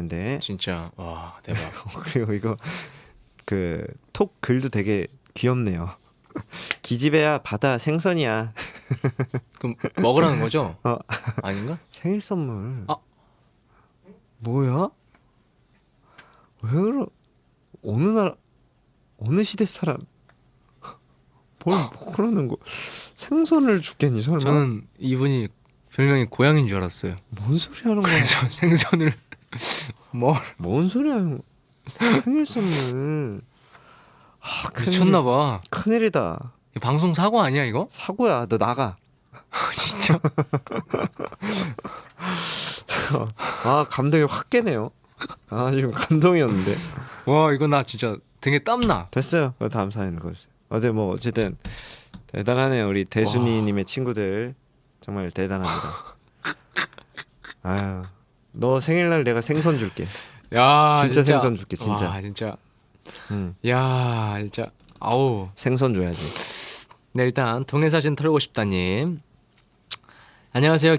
는데 진짜 와 대박. 그리고 이거 그 톡 글도 되게 귀엽네요. 기집애야 바다 생선이야 그럼 먹으라는 거죠? 어. 아닌가? 생일 선물. 아. 뭐야? 왜 그러? 어느 나라 어느 시대 사람? 뭘 뭐 그러는 거? 생선을 죽겠니 설마? 저는 이분이 별명이 고양인 줄 알았어요. 뭔 소리 하는 거야? 그래서 생선을 뭐뭔 소리 하는 거야? 생일 선물. 아, 큰일, 미쳤나 봐. 큰일이다. 이 방송 사고 아니야 이거? 사고야. 너 나가. 진짜. 아 감동이 확 깨네요. 아 지금 감동이었는데. 와 이거 나 진짜 등에 땀 나. 됐어요. 그 다음 사연 읽어주세요. 어제 뭐 어쨌든 대단하네요. 우리 대순이님의 친구들 정말 대단합니다. 아유, 너 생일날 내가 생선 줄게. 야 진짜 생선 줄게, 진짜. 와 진짜. 응, 야 진짜. 아우. 생선 줘야지. 네 일단 동해 사진 털고 싶다님. 안녕하세요.